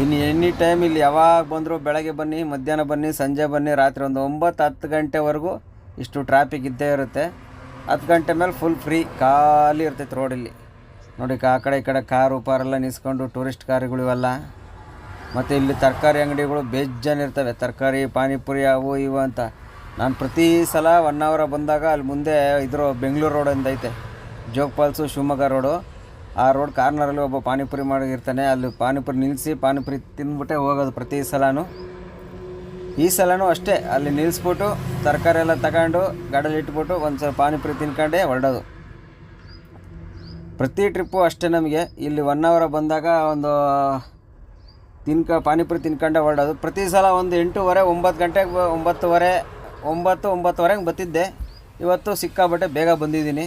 ಇನ್ನು ಎನಿ ಟೈಮ್ ಇಲ್ಲಿ ಯಾವಾಗ ಬಂದರೂ ಬೆಳಗ್ಗೆ ಬನ್ನಿ, ಮಧ್ಯಾಹ್ನ ಬನ್ನಿ, ಸಂಜೆ ಬನ್ನಿ, ರಾತ್ರಿ ಒಂದು ಒಂಬತ್ತು ಹತ್ತು ಗಂಟೆವರೆಗೂ ಇಷ್ಟು ಟ್ರಾಫಿಕ್ ಇದ್ದೇ ಇರುತ್ತೆ. ಹತ್ತು ಗಂಟೆ ಮೇಲೆ ಫುಲ್ ಫ್ರೀ ಖಾಲಿ ಇರ್ತೈತೆ ರೋಡಲ್ಲಿ ನೋಡಿ, ಆ ಕಡೆ ಈ ಕಡೆ ಕಾರು ಪಾರೆಲ್ಲ ನಿಸ್ಕೊಂಡು ಟೂರಿಸ್ಟ್ ಕಾರುಗಳು ಮತ್ತು ಇಲ್ಲಿ ತರಕಾರಿ ಅಂಗಡಿಗಳು ಬೇಜಾನಿರ್ತವೆ ತರಕಾರಿ, ಪಾನಿಪುರಿ ಅವು ಇವು ಅಂತ. ನಾನು ಪ್ರತಿ ಸಲ ಒನ್ ಅವರ ಬಂದಾಗ ಅಲ್ಲಿ ಮುಂದೆ ಇದ್ರ ಬೆಂಗಳೂರು ರೋಡ್ ಅಂತ ಐತೆ. ಜೋಗ್ ಫಾಲ್ಸು, ಶಿವಮೊಗ್ಗ ರೋಡು ಆ ರೋಡ್ ಕಾರ್ನರಲ್ಲಿ ಒಬ್ಬ ಪಾನಿಪುರಿ ಮಾಡಿರ್ತಾನೆ. ಅಲ್ಲಿ ಪಾನಿಪುರಿ ನಿಲ್ಲಿಸಿ ಪಾನಿಪುರಿ ತಿಂದ್ಬಿಟ್ಟೆ ಹೋಗೋದು ಪ್ರತಿ ಸಲನೂ. ಈ ಸಲನೂ ಅಷ್ಟೇ. ಅಲ್ಲಿ ನಿಲ್ಲಿಸ್ಬಿಟ್ಟು ತರಕಾರಿ ಎಲ್ಲ ತಗೊಂಡು ಗಾಡಲ್ಲಿ ಇಟ್ಬಿಟ್ಟು ಒಂದು ಸಲ ಪಾನಿಪುರಿ ತಿನ್ಕೊಂಡೇ ಹೊರಡೋದು. ಪ್ರತಿ ಟ್ರಿಪ್ಪು ಅಷ್ಟೇ ನಮಗೆ. ಇಲ್ಲಿ ಒನ್ ಅವರ ಬಂದಾಗ ಒಂದು ತಿನ್ಕ, ಪಾನಿಪುರಿ ತಿನ್ಕೊಂಡೆ ಹೊರಡೋದು ಪ್ರತಿ ಸಲ ಒಂದು ಎಂಟೂವರೆ, ಒಂಬತ್ತು ಗಂಟೆಗೆ ಒಂಬತ್ತುವರೆ, ಒಂಬತ್ತು ಒಂಬತ್ತುವರೆಗೆ ಬತ್ತಿದ್ದೆ ಇವತ್ತು ಸಿಕ್ಕಾಬಟ್ಟೆ ಬೇಗ ಬಂದಿದ್ದೀನಿ.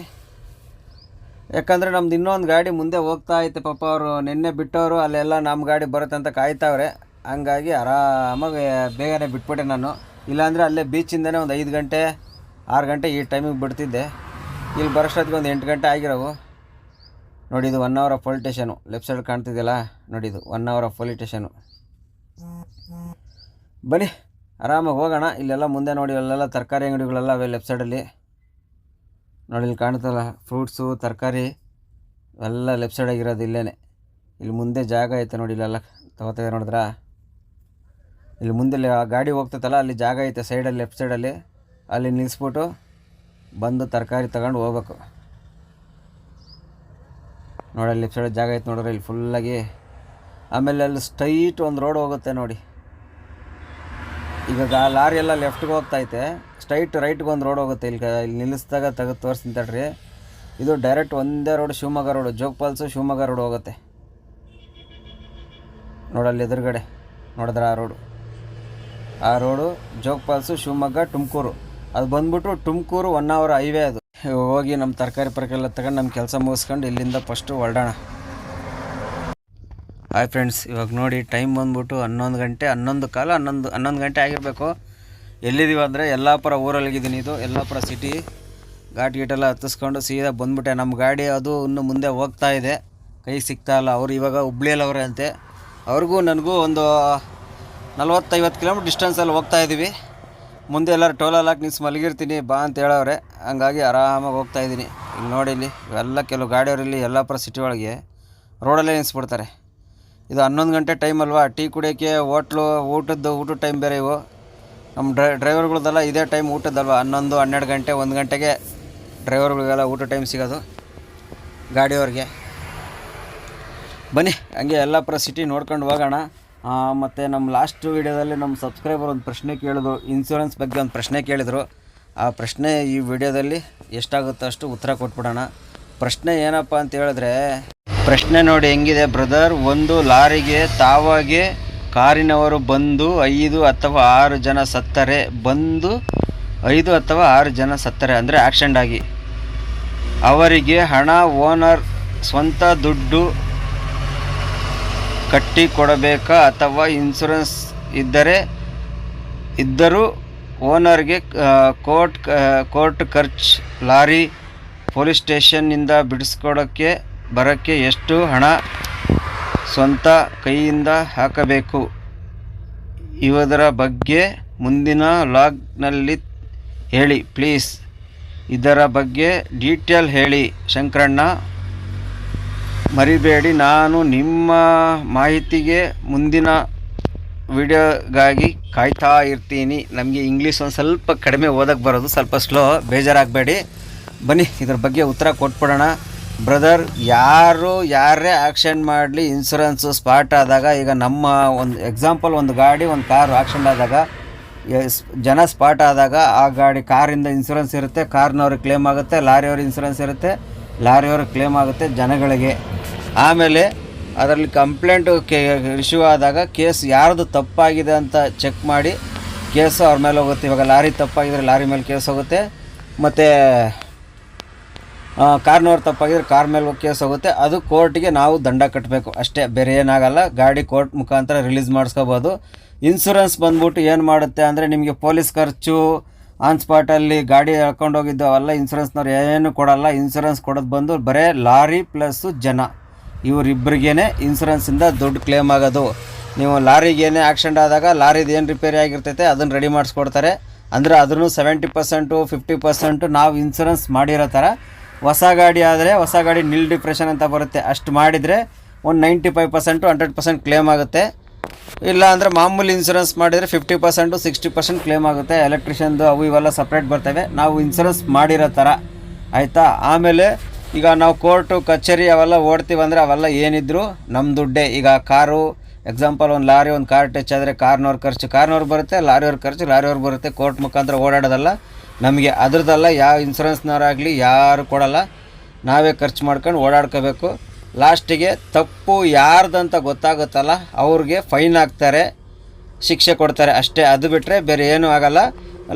ಯಾಕಂದರೆ ನಮ್ದು ಇನ್ನೊಂದು ಗಾಡಿ ಮುಂದೆ ಹೋಗ್ತಾ ಐತೆ ಪಾಪ ಅವರು, ನಿನ್ನೆ ಬಿಟ್ಟವರು, ಅಲ್ಲೆಲ್ಲ ನಮ್ಮ ಗಾಡಿ ಬರುತ್ತೆ ಅಂತ ಕಾಯ್ತಾವ್ರೆ. ಹಂಗಾಗಿ ಆರಾಮಾಗಿ ಬೇಗನೆ ಬಿಟ್ಬಿಟ್ಟೆ ನಾನು. ಇಲ್ಲಾಂದರೆ ಅಲ್ಲೇ ಬೀಚಿಂದನೇ ಒಂದು ಐದು ಗಂಟೆ, ಆರು ಗಂಟೆ ಈ ಟೈಮಿಗೆ ಬಿಡ್ತಿದ್ದೆ ಇಲ್ಲಿ ಬರೋಷ್ಟೊತ್ತಿಗೆ ಒಂದು ಎಂಟು ಗಂಟೆ ಆಗಿರೋವು. ನೋಡಿ, ಇದು one hour of police station left side ಕಾಣ್ತಿದೆಯಲ್ಲ? ನೋಡಿ, ಇದು one hour of police station ಬನ್ನಿ, ಆರಾಮಾಗಿ ಹೋಗೋಣ. ಇಲ್ಲೆಲ್ಲ ಮುಂದೆ ನೋಡಿ, ಅಲ್ಲೆಲ್ಲ ತರಕಾರಿ ಅಂಗಡಿಗಳೆಲ್ಲ ಅವೆ ಲೆಫ್ಟ್ ಸೈಡಲ್ಲಿ ನೋಡಿ, ಇಲ್ಲಿ ಕಾಣ್ತಲ್ಲ ಫ್ರೂಟ್ಸು ತರಕಾರಿ, ಎಲ್ಲ ಲೆಫ್ಟ್ ಸೈಡಾಗಿರೋದು ಇಲ್ಲೇ ಇಲ್ಲಿ ಮುಂದೆ ಜಾಗ ಐತೆ ನೋಡಿ, ಇಲ್ಲೆಲ್ಲ. ತಗೋತಾ ನೋಡಿದ್ರಾ? ಇಲ್ಲಿ ಮುಂದೆ ಗಾಡಿ ಹೋಗ್ತೈತಲ್ಲ, ಅಲ್ಲಿ ಜಾಗ ಐತೆ ಸೈಡಲ್ಲಿ ಲೆಫ್ಟ್ ಸೈಡಲ್ಲಿ ಅಲ್ಲಿ. ನಿಲ್ಲಿಸ್ಬಿಟ್ಟು ಬಂದು ತರಕಾರಿ ತಗೊಂಡು ಹೋಗ್ಬೇಕು. ನೋಡಿ ಲೆಫ್ಟ್ ಸೈಡ್ ಜಾಗ ಐತೆ ನೋಡ್ರಿ, ಇಲ್ಲಿ ಫುಲ್ಲಾಗಿ ಆಮೇಲೆ ಅಲ್ಲಿ ಸ್ಟ್ರೈಟ್ ಒಂದು ರೋಡ್ ಹೋಗುತ್ತೆ ನೋಡಿ. ಈಗ ಲಾರಿ ಎಲ್ಲ ಲೆಫ್ಟ್ಗೆ ಹೋಗ್ತಾ ಐತೆ ಸ್ಟ್ರೈಟ್ ರೈಟ್ಗೆ ಒಂದು ರೋಡ್ ಹೋಗುತ್ತೆ. ಇಲ್ಲಿ ಇಲ್ಲಿ ನಿಲ್ಲಿಸಿದಾಗ ತೆಗೆದು ತೋರಿಸ್ತೀನಿ ತಡ್ರಿ. ಇದು ಡೈರೆಕ್ಟ್ ಒಂದೇ road Shivamogga road Jog falls Shivamogga road ಹೋಗುತ್ತೆ. ನೋಡಲ್ಲಿ ಎದುರುಗಡೆ ನೋಡಿದ್ರೆ ಆ ರೋಡು ಆ ರೋಡು ಜೋಗ್ ಫಾಲ್ಸು ಶಿವಮೊಗ್ಗ, ತುಮಕೂರು. ಅದು ಬಂದ್ಬಿಟ್ಟು ತುಮಕೂರು ಒನ್ ಅವರ್ ಹೈವೇ ಅದು. ಹೋಗಿ ನಮ್ಮ ತರಕಾರಿ ಪರಕಾರಿ ಎಲ್ಲ ತಗೊಂಡು ನಮ್ಮ ಕೆಲಸ ಮುಗಿಸ್ಕೊಂಡು ಇಲ್ಲಿಂದ ಫಸ್ಟು ಹೊರಡೋಣ. ಹಾಯ್ ಫ್ರೆಂಡ್ಸ್ ಇವಾಗ ನೋಡಿ ಟೈಮ್ ಬಂದ್ಬಿಟ್ಟು ಹನ್ನೊಂದು ಗಂಟೆ, ಹನ್ನೊಂದು ಕಾಲ, ಹನ್ನೊಂದು ಹನ್ನೊಂದು ಗಂಟೆ ಆಗಿರಬೇಕು. ಎಲ್ಲಿದ್ದೀವಿ ಅಂದರೆ ಯಲ್ಲಾಪುರ ಊರಲ್ಲಿದ್ದೀನಿ ಇದು, ಯಲ್ಲಾಪುರ ಸಿಟಿ ಘಾಟ್ ಗೀಟೆಲ್ಲ ಹತ್ತಿಸ್ಕೊಂಡು ಸೀದಾ ಬಂದ್ಬಿಟ್ಟೆ. ನಮ್ಮ ಗಾಡಿ ಅದು ಇನ್ನು ಮುಂದೆ ಹೋಗ್ತಾ ಇದೆ. ಕೈ ಸಿಗ್ತಾ ಇಲ್ಲ. ಅವ್ರು ಇವಾಗ ಹುಬ್ಳಿಯಲ್ಲವರೇ ಅಂತೆ. ಅವ್ರಿಗೂ ನನಗೂ ಒಂದು ನಲ್ವತ್ತೈವತ್ತು ಕಿಲೋಮೀಟ್ರ್ ಡಿಸ್ಟೆನ್ಸಲ್ಲಿ ಹೋಗ್ತಾ ಇದ್ದೀವಿ ಮುಂದೆ ಎಲ್ಲರೂ ಟೋಲಲ್ಲಿ ಹಾಕಿ ನಿಲ್ಸಿ ಮಲಗಿರ್ತೀನಿ, ಬಾ ಅಂತ ಹೇಳೋರೆ ಹಂಗಾಗಿ ಆರಾಮಾಗಿ ಹೋಗ್ತಾ ಇದ್ದೀನಿ. ಇಲ್ಲಿ ನೋಡಿ ಇಲ್ಲಿ ಎಲ್ಲ ಕೆಲವು ಗಾಡಿಯವರಿಲ್ಲಿ ಪರ ಸಿಟಿ ಒಳಗೆ ರೋಡಲ್ಲೇ ನಿಲ್ಲಿಸ್ಬಿಡ್ತಾರೆ ಇದು ಹನ್ನೊಂದು ಗಂಟೆ ಟೈಮ್ ಅಲ್ವಾ? ಟೀ ಕುಡಿಯೋಕ್ಕೆ ಹೋಟ್ಲು, ಊಟದ್ದು, ಊಟದ ಟೈಮ್ ಬೇರೆ ಇವು. ನಮ್ಮ ಡ್ರೈ ಡ್ರೈವರ್ಗಳದ್ದೆಲ್ಲ ಇದೇ ಟೈಮ್ ಊಟದಲ್ವ ಹನ್ನೊಂದು, ಹನ್ನೆರಡು ಗಂಟೆ, ಒಂದು ಗಂಟೆಗೆ ಡ್ರೈವರ್ಗಳಿಗೆಲ್ಲ ಊಟ ಟೈಮ್ ಸಿಗೋದು ಗಾಡಿಯವ್ರಿಗೆ. ಬನ್ನಿ, ಹಂಗೆ ಪರ ಸಿಟಿ ನೋಡ್ಕೊಂಡು ಹೋಗೋಣ. ಮತ್ತು ನಮ್ಮ ಲಾಸ್ಟ್ ವೀಡಿಯೋದಲ್ಲಿ ನಮ್ಮ ಸಬ್ಸ್ಕ್ರೈಬರ್ ಒಂದು ಪ್ರಶ್ನೆ ಕೇಳಿದ್ರು ಇನ್ಶೂರೆನ್ಸ್ ಬಗ್ಗೆ ಒಂದು ಪ್ರಶ್ನೆ ಕೇಳಿದರು. ಆ ಪ್ರಶ್ನೆ ಈ ವಿಡಿಯೋದಲ್ಲಿ ಎಷ್ಟಾಗುತ್ತೋ ಅಷ್ಟು ಉತ್ತರ ಕೊಟ್ಬಿಡೋಣ. ಪ್ರಶ್ನೆ ಏನಪ್ಪ ಅಂತ ಹೇಳಿದ್ರೆ, ಪ್ರಶ್ನೆ ನೋಡಿ ಹೆಂಗಿದೆ ಬ್ರದರ್ ಒಂದು ಲಾರಿಗೆ ತಾವಾಗೆ ಕಾರಿನವರು ಬಂದು ಐದು ಅಥವಾ ಆರು ಜನ ಸತ್ತರೆ, ಬಂದು ಐದು ಅಥವಾ ಆರು ಜನ ಸತ್ತರೆ ಅಂದರೆ ಆಕ್ಸಿಡೆಂಟ್ ಆಗಿ. ಅವರಿಗೆ ಹಣ ಓನರ್ ಸ್ವಂತ ದುಡ್ಡು ಕಟ್ಟಿ ಕೊಡಬೇಕಾ ಅಥವಾ ಇನ್ಸೂರೆನ್ಸ್ ಇದ್ದರೆ, ಇದ್ದರೂ ಓನರ್ಗೆ ಕೋರ್ಟ್ ಕೋರ್ಟ್ ಖರ್ಚು ಲಾರಿ ಪೊಲೀಸ್ ಸ್ಟೇಷನ್ನಿಂದ ಬಿಡಿಸ್ಕೊಡೋಕ್ಕೆ, ಬರೋಕ್ಕೆ ಎಷ್ಟು ಹಣ ಸ್ವಂತ ಕೈಯಿಂದ ಹಾಕಬೇಕು? ಇವದರ ಬಗ್ಗೆ ಮುಂದಿನ ಲಾಗ್ನಲ್ಲಿ ಹೇಳಿ ಪ್ಲೀಸ್ ಇದರ ಬಗ್ಗೆ ಡೀಟೇಲ್ ಹೇಳಿ, ಶಂಕರಣ್ಣ. ಮರಿಬೇಡಿ, ನಾನು ನಿಮ್ಮ ಮಾಹಿತಿಗೆ ಮುಂದಿನ ವಿಡಿಯೋಗಾಗಿ ಕಾಯ್ತಾ ಇರ್ತೀನಿ. ನಮಗೆ ಇಂಗ್ಲೀಷ್ ಒಂದು ಸ್ವಲ್ಪ ಕಡಿಮೆ ಓದಕ್ಕೆ ಬರೋದು ಸ್ವಲ್ಪ ಸ್ಲೋ ಬೇಜಾರಾಗಬೇಡಿ. ಬನ್ನಿ, ಇದ್ರ ಬಗ್ಗೆ ಉತ್ತರ ಕೊಟ್ಬಿಡೋಣ. ಬ್ರದರ್ ಯಾರು, ಯಾರೇ ಆ್ಯಕ್ಷನ್ ಮಾಡಲಿ ಇನ್ಸೂರೆನ್ಸು ಸ್ಪಾಟ್ ಆದಾಗ, ಈಗ ನಮ್ಮ ಒಂದು ಎಕ್ಸಾಂಪಲ್ ಒಂದು ಗಾಡಿ, ಒಂದು ಕಾರು ಆ್ಯಕ್ಷನ್ ಆದಾಗ ಜನ ಸ್ಪಾಟ್ ಆದಾಗ, ಆ ಗಾಡಿ ಕಾರಿಂದ ಇನ್ಸೂರೆನ್ಸ್ ಇರುತ್ತೆ ಕಾರ್ನವ್ರಿಗೆ ಕ್ಲೇಮ್ ಆಗುತ್ತೆ, ಲಾರಿಯವ್ರಿಗೆ ಇನ್ಸೂರೆನ್ಸ್ ಇರುತ್ತೆ, ಲಾರಿಯವ್ರಿಗೆ ಕ್ಲೇಮ್ ಆಗುತ್ತೆ ಜನಗಳಿಗೆ. ಆಮೇಲೆ ಅದರಲ್ಲಿ ಕಂಪ್ಲೇಂಟು ಕೆ ಇಶ್ಯೂ ಆದಾಗ ಕೇಸ್ ಯಾರ್ದು ತಪ್ಪಾಗಿದೆ ಅಂತ ಚೆಕ್ ಮಾಡಿ ಕೇಸು ಅವ್ರ ಮೇಲೆ ಹೋಗುತ್ತೆ. ಇವಾಗ ಲಾರಿ ತಪ್ಪಾಗಿದ್ರೆ ಲಾರಿ ಮೇಲೆ ಕೇಸ್ ಹೋಗುತ್ತೆ. ಮತ್ತು ಕಾರ್ನವ್ರು ತಪ್ಪಾಗಿದ್ರೆ ಕಾರ್ ಮೇಲೆ ಕೇಸ್ ಹೋಗುತ್ತೆ. ಅದು ಕೋರ್ಟಿಗೆ ನಾವು ದಂಡ ಕಟ್ಟಬೇಕು ಅಷ್ಟೇ, ಬೇರೆ ಏನಾಗಲ್ಲ. ಗಾಡಿ ಕೋರ್ಟ್ ಮುಖಾಂತರ ರಿಲೀಸ್ ಮಾಡಿಸ್ಕೋಬೋದು. ಇನ್ಸೂರೆನ್ಸ್ ಬಂದ್ಬಿಟ್ಟು ಏನು ಮಾಡುತ್ತೆ ಅಂದರೆ ನಿಮಗೆ ಪೊಲೀಸ್ ಖರ್ಚು, ಆನ್ ಸ್ಪಾಟಲ್ಲಿ ಗಾಡಿ ಹೋಗಿದ್ದು ಅವೆಲ್ಲ ಇನ್ಸೂರೆನ್ಸ್ನವ್ರು ಏನು ಕೊಡಲ್ಲ. ಇನ್ಸೂರೆನ್ಸ್ ಕೊಡೋದು ಬಂದು ಬರೀ ಲಾರಿ ಪ್ಲಸ್ಸು ಜನ. ಇವರಿಬ್ಬರಿಗೇನೆ ಇನ್ಸೂರೆನ್ಸಿಂದ ದುಡ್ಡು ಕ್ಲೇಮ್ ಆಗೋದು. ನೀವು ಲಾರಿಗೇನೆ ಆಕ್ಸಿಡೆಂಟ್ ಆದಾಗ ಲಾರಿದು ಏನು ರಿಪೇರಿ ಆಗಿರ್ತೈತೆ ಅದನ್ನು ರೆಡಿ ಮಾಡಿಸ್ಕೊಡ್ತಾರೆ. ಅಂದರೆ ಅದನ್ನು ಸೆವೆಂಟಿ ಪರ್ಸೆಂಟು ಫಿಫ್ಟಿ ಪರ್ಸೆಂಟು ನಾವು ಇನ್ಸೂರೆನ್ಸ್ ಮಾಡಿರೋ ಥರ ಹೊಸ ಗಾಡಿ ಆದರೆ ಹೊಸ ಗಾಡಿ ನಿಲ್ ಡಿಪ್ರೆಷನ್ ಅಂತ ಬರುತ್ತೆ. ಅಷ್ಟು ಮಾಡಿದರೆ ಒಂದು ninety five percent hundred percent claim ಆಗುತ್ತೆ. ಇಲ್ಲ ಅಂದರೆ ಮಾಮೂಲಿ ಇನ್ಸೂರೆನ್ಸ್ ಮಾಡಿದರೆ fifty percent sixty percent claim ಆಗುತ್ತೆ. ಎಲೆಕ್ಟ್ರಿಷಿಯನ್ದು ಅವು ಇವೆಲ್ಲ ಸಪ್ರೇಟ್ ಬರ್ತವೆ. ನಾವು ಇನ್ಸೂರೆನ್ಸ್ ಮಾಡಿರೋ ಥರ. ಆಯಿತಾ? ಆಮೇಲೆ ಈಗ ನಾವು ಕೋರ್ಟು, ಕಚೇರಿ ಅವೆಲ್ಲ ಓಡ್ತೀವಿ ಅಂದರೆ ಅವೆಲ್ಲ ಏನಿದ್ರು ನಮ್ಮ ದುಡ್ಡೇ. ಈಗ ಕಾರು ಎಕ್ಸಾಂಪಲ್ ಒಂದು ಲಾರಿ, ಒಂದು ಕಾರ್ ಟಚ್ ಆದರೆ ಕಾರ್ನವ್ರ ಖರ್ಚು ಕಾರ್ನವ್ರು ಬರುತ್ತೆ, ಲಾರಿಯವ್ರ ಖರ್ಚು ಲಾರಿಯವ್ರು ಬರುತ್ತೆ. ಕೋರ್ಟ್ ಮುಖಾಂತರ ಓಡಾಡೋದಲ್ಲ. ನಮಗೆ ಅದ್ರದ್ದಲ್ಲ ಯಾವ ಇನ್ಸೂರೆನ್ಸ್ನವರಾಗಲಿ ಯಾರು ಕೊಡಲ್ಲ. ನಾವೇ ಖರ್ಚು ಮಾಡ್ಕೊಂಡು ಓಡಾಡ್ಕೋಬೇಕು. ಲಾಸ್ಟಿಗೆ ತಪ್ಪು ಯಾರ್ದಂತ ಗೊತ್ತಾಗುತ್ತಲ್ಲ, ಅವ್ರಿಗೆ ಫೈನ್ ಹಾಕ್ತಾರೆ ಶಿಕ್ಷೆ ಕೊಡ್ತಾರೆ. ಅಷ್ಟೇ ಅದು ಬಿಟ್ಟರೆ ಬೇರೆ ಏನೂ ಆಗಲ್ಲ.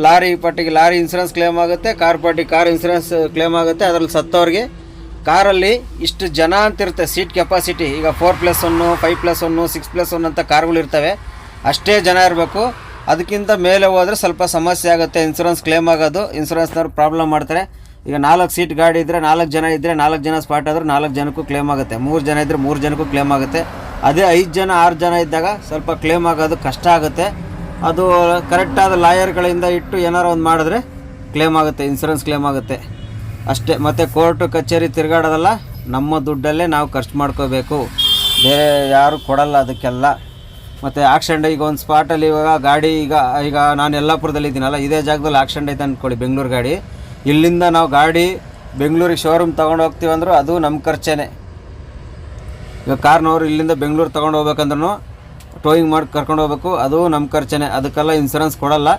ಲಾರಿ ಪಟ್ಟಿಗೆ ಲಾರಿ ಇನ್ಸೂರೆನ್ಸ್ ಕ್ಲೇಮ್ ಆಗುತ್ತೆ car party car insurance claim ಆಗುತ್ತೆ, ಅದರಲ್ಲಿ ಸತ್ತವ್ರಿಗೆ ಕಾರಲ್ಲಿ ಇಷ್ಟು ಜನ ಅಂತಿರುತ್ತೆ ಸೀಟ್ ಕೆಪಾಸಿಟಿ ಈಗ four plus one five plus one six plus one ಅಂತ ಕಾರ್ಗಳಿರ್ತವೆ ಅಷ್ಟೇ ಜನ ಇರಬೇಕು. ಅದಕ್ಕಿಂತ ಮೇಲೆ ಹೋದರೆ ಸ್ವಲ್ಪ ಸಮಸ್ಯೆ ಆಗುತ್ತೆ. ಇನ್ಸೂರೆನ್ಸ್ ಕ್ಲೇಮ್ ಆಗೋದು ಇನ್ಸೂರೆನ್ಸ್ನವ್ರು ಪ್ರಾಬ್ಲಮ್ ಮಾಡ್ತಾರೆ. ಈಗ ನಾಲ್ಕು ಸೀಟ್ ಗಾಡಿ ಇದ್ದರೆ ನಾಲ್ಕು ಜನ ಇದ್ದರೆ ನಾಲ್ಕು ಜನ ಸ್ಪಾಟ್ ಆದ್ರೆ ನಾಲ್ಕು ಜನಕ್ಕೂ ಕ್ಲೇಮ್ ಆಗುತ್ತೆ. ಮೂರು ಜನ ಇದ್ದರೆ ಮೂರು ಜನಕ್ಕೂ ಕ್ಲೇಮ್ ಆಗುತ್ತೆ. ಅದೇ ಐದು ಜನ, ಆರು ಜನ ಇದ್ದಾಗ ಸ್ವಲ್ಪ ಕ್ಲೇಮ್ ಆಗೋದು ಕಷ್ಟ ಆಗುತ್ತೆ. ಅದು ಕರೆಕ್ಟಾದ ಲಾಯರ್ಗಳಿಂದ ಇಟ್ಟು ಏನಾರು ಒಂದು ಮಾಡಿದ್ರೆ ಕ್ಲೇಮ್ ಆಗುತ್ತೆ ಇನ್ಸೂರೆನ್ಸ್ ಕ್ಲೇಮ್ ಆಗುತ್ತೆ. ಅಷ್ಟೇ, ಮತ್ತು ಕೋರ್ಟು, ಕಚೇರಿ ತಿರುಗಾಡೋದಲ್ಲ, ನಮ್ಮ ದುಡ್ಡಲ್ಲೇ ನಾವು ಖರ್ಚು ಮಾಡ್ಕೋಬೇಕು. ಬೇರೆ ಯಾರು ಕೊಡಲ್ಲ ಅದಕ್ಕೆಲ್ಲ. ಮತ್ತು ಆಕ್ಸಿಡೆಂಟ್ ಈಗ ಒಂದು ಸ್ಪಾಟಲ್ಲಿ ಇವಾಗ ಗಾಡಿ, ಈಗ ಈಗ ನಾನು ಯಲ್ಲಾಪುರದಲ್ಲಿ ಇದ್ದೀನಲ್ಲ ಇದೇ ಜಾಗದಲ್ಲಿ ಆಕ್ಸಿಡೆಂಟ್ ಐತೆ ಅಂದ್ಕೊಳ್ಳಿ ಬೆಂಗಳೂರು ಗಾಡಿ. ಇಲ್ಲಿಂದ ನಾವು ಗಾಡಿ ಬೆಂಗಳೂರಿಗೆ ಶೋರೂಮ್ ತೊಗೊಂಡು ಹೋಗ್ತೀವಿ ಅಂದರೂ ಅದು ನಮ್ಮ ಖರ್ಚೇನೆ. ಈಗ ಕಾರ್ನವ್ರು ಇಲ್ಲಿಂದ ಬೆಂಗಳೂರು ತೊಗೊಂಡು ಹೋಗ್ಬೇಕಂದ್ರೂ ಟೋಯಿಂಗ್ ಮಾಡಿ ಕರ್ಕೊಂಡು ಹೋಗ್ಬೇಕು, ಅದು ನಮ್ಮ ಖರ್ಚೇ ಅದಕ್ಕೆಲ್ಲ ಇನ್ಸೂರೆನ್ಸ್ ಕೊಡಲ್ಲ.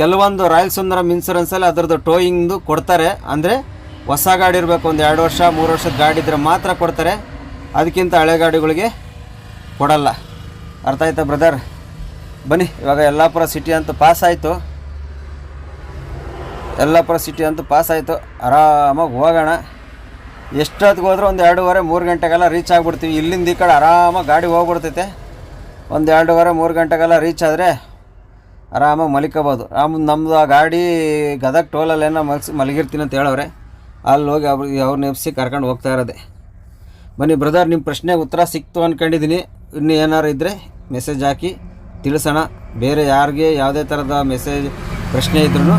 ಕೆಲವೊಂದು ರಾಯಲ್ ಸುಂದರಂ ಇನ್ಸೂರೆನ್ಸಲ್ಲಿ ಅದರದ್ದು ಟೋಯಿಂಗ್ದು ಕೊಡ್ತಾರೆ. ಅಂದರೆ ಹೊಸ ಗಾಡಿ ಇರಬೇಕು ಒಂದು ಎರಡು ವರ್ಷ, ಮೂರು ವರ್ಷದ ಗಾಡಿ ಇದ್ದರೆ ಮಾತ್ರ ಕೊಡ್ತಾರೆ. ಅದಕ್ಕಿಂತ ಹಳೆ ಗಾಡಿಗಳಿಗೆ ಕೊಡಲ್ಲ. ಅರ್ಥ ಆಯ್ತಾ ಬ್ರದರ್? ಬನ್ನಿ, ಇವಾಗ ಯಲ್ಲಾಪುರ ಸಿಟಿ ಅಂತ ಪಾಸ್ ಆಯಿತು. ಯಲ್ಲಾಪುರ ಸಿಟಿ ಅಂತೂ ಪಾಸ್ ಆಯಿತು. ಆರಾಮಾಗಿ ಹೋಗೋಣ. ಎಷ್ಟೊತ್ತಿಗೆ ಹೋದ್ರೆ ಒಂದು ಎರಡೂವರೆ, ಮೂರು ಗಂಟೆಗೆಲ್ಲ ರೀಚ್ ಆಗಿಬಿಡ್ತೀವಿ. ಇಲ್ಲಿಂದ ಈ ಕಡೆ ಆರಾಮಾಗಿ ಗಾಡಿ ಹೋಗ್ಬಿಡ್ತೈತೆ. ಒಂದು ಎರಡೂವರೆ, ಮೂರು ಗಂಟೆಗೆಲ್ಲ ರೀಚ್ ಆದರೆ ಆರಾಮಾಗಿ ಮಲಿಕೋಬೋದು ಆಮ್ ನಮ್ಮದು ಆ ಗಾಡಿ ಗದಗ ಟೋಲಲ್ಲೇನೋ ಮಲ್ಸಿ ಮಲಗಿರ್ತೀನಿ ಅಂತ ಹೇಳವ್ರೆ. ಅಲ್ಲಿ ಹೋಗಿ ಅವ್ರು ಅವ್ರ ನೆಪ್ಸಿ ಕರ್ಕೊಂಡು ಹೋಗ್ತಾ ಇರೋದೆ. ಬನ್ನಿ ಬ್ರದರ್ ನಿಮ್ಮ ಪ್ರಶ್ನೆಗೆ ಉತ್ತರ ಸಿಕ್ತು ಅಂದ್ಕೊಂಡಿದ್ದೀನಿ ಇನ್ನು ಏನಾರು ಇದ್ದರೆ ಮೆಸೇಜ್ ಹಾಕಿ ತಿಳಿಸೋಣ. ಬೇರೆ ಯಾರಿಗೆ ಯಾವುದೇ ಥರದ ಮೆಸೇಜ್ ಪ್ರಶ್ನೆ ಇದ್ರೂ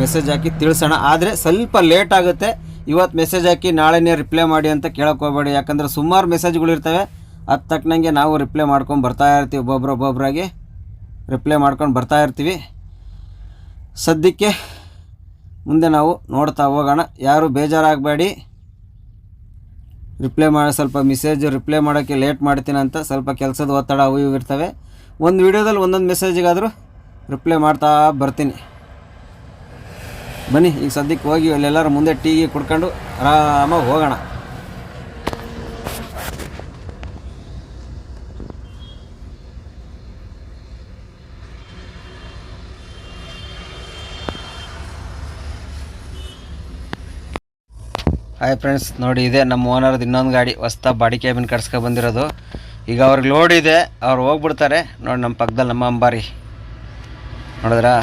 ಮೆಸೇಜ್ ಹಾಕಿ ತಿಳಿಸೋಣ. ಆದರೆ ಸ್ವಲ್ಪ ಲೇಟ್ ಆಗುತ್ತೆ. ಇವತ್ತು ಮೆಸೇಜ್ ಹಾಕಿ ನಾಳೆನೇ ರಿಪ್ಲೈ ಮಾಡಿ ಅಂತ ಕೇಳೋಕ್ಕೆ ಹೋಗಬೇಡಿ. ಯಾಕಂದರೆ ಸುಮಾರು ಮೆಸೇಜ್ಗಳಿರ್ತವೆ ಅದು ತಕ್ಕನಂಗೆ ನಾವು ರಿಪ್ಲೈ ಮಾಡ್ಕೊಂಡು ಬರ್ತಾ ಇರ್ತೀವಿ. ಒಬ್ಬೊಬ್ರು ಒಬ್ಬೊಬ್ಬರಾಗಿ ರಿಪ್ಲೈ ಮಾಡ್ಕೊಂಡು ಬರ್ತಾ ಇರ್ತೀವಿ. ಸದ್ಯಕ್ಕೆ ಮುಂದೆ ನಾವು ನೋಡ್ತಾ ಹೋಗೋಣ. ಯಾರು ಬೇಜಾರಾಗಬೇಡಿ. ರಿಪ್ಲೈ ಮಾಡಿ, ಸ್ವಲ್ಪ ಮೆಸೇಜ್ ರಿಪ್ಲೈ ಮಾಡೋಕ್ಕೆ ಲೇಟ್ ಮಾಡ್ತೀನಿ ಅಂತ ಸ್ವಲ್ಪ ಕೆಲಸದ ಒತ್ತಡ ಅವು ಇವು ಇರ್ತವೆ. ಒಂದು ವೀಡಿಯೋದಲ್ಲಿ ಒಂದೊಂದು ಮೆಸೇಜಿಗಾದರೂ ರಿಪ್ಲೈ ಮಾಡ್ತಾ ಬರ್ತೀನಿ. ಬನ್ನಿ, ಈಗ ಸದ್ಯಕ್ಕೆ ಹೋಗಿ ಅಲ್ಲೆಲ್ಲರೂ ಮುಂದೆ ಟೀಗೆ ಕುಡ್ಕೊಂಡು ಆರಾಮಾಗಿ ಹೋಗೋಣ. ಹಾಯ್ ಫ್ರೆಂಡ್ಸ್ ನೋಡಿ ಇದೆ ನಮ್ಮ ಓನರ್ದು ಇನ್ನೊಂದು ಗಾಡಿ, ಹೊಸ್ತಾ ಬಾಡಿ ಕ್ಯಾಬಿನ್ ಕರ್ಸ್ಕೊ ಬಂದಿರೋದು. ಈಗ ಅವ್ರಿಗೆ ಲೋಡ್ ಇದೆ, ಅವ್ರು ಹೋಗ್ಬಿಡ್ತಾರೆ. ನೋಡಿ ನಮ್ಮ ಪಕ್ಕದಲ್ಲಿ ನಮ್ಮ ಅಂಬಾರಿ. ನೋಡಿದ್ರಾ?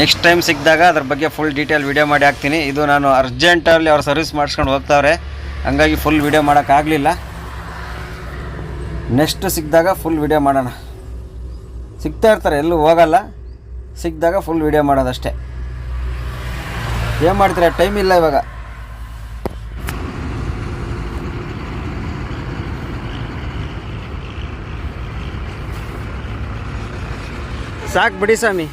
ನೆಕ್ಸ್ಟ್ ಟೈಮ್ ಸಿಕ್ಕಿದಾಗ ಅದ್ರ ಬಗ್ಗೆ ಫುಲ್ ಡೀಟೇಲ್ ವಿಡಿಯೋ ಮಾಡಿ ಹಾಕ್ತೀನಿ. ಇದು ನಾನು ಅರ್ಜೆಂಟಲ್ಲಿ ಅವ್ರು ಸರ್ವಿಸ್ ಮಾಡಿಸ್ಕೊಂಡು ಹೋಗ್ತಾವ್ರೆ. ಹಂಗಾಗಿ ಫುಲ್ ವಿಡಿಯೋ ಮಾಡೋಕ್ಕಾಗಲಿಲ್ಲ ನೆಕ್ಸ್ಟ್ ಸಿಕ್ಕಿದಾಗ ಫುಲ್ ವಿಡಿಯೋ ಮಾಡೋಣ. ಸಿಗ್ತಾ ಇರ್ತಾರೆ, ಎಲ್ಲೂ ಹೋಗಲ್ಲ. ಸಿಕ್ಕಿದಾಗ ಫುಲ್ ವಿಡಿಯೋ ಮಾಡೋದಷ್ಟೇ. ಏನು ಮಾಡ್ತೀರಾ? ಟೈಮ್ ಇಲ್ಲ ಇವಾಗ. ಸಾಕು ಬಿಡಿ ಸ್ವಾಮಿ.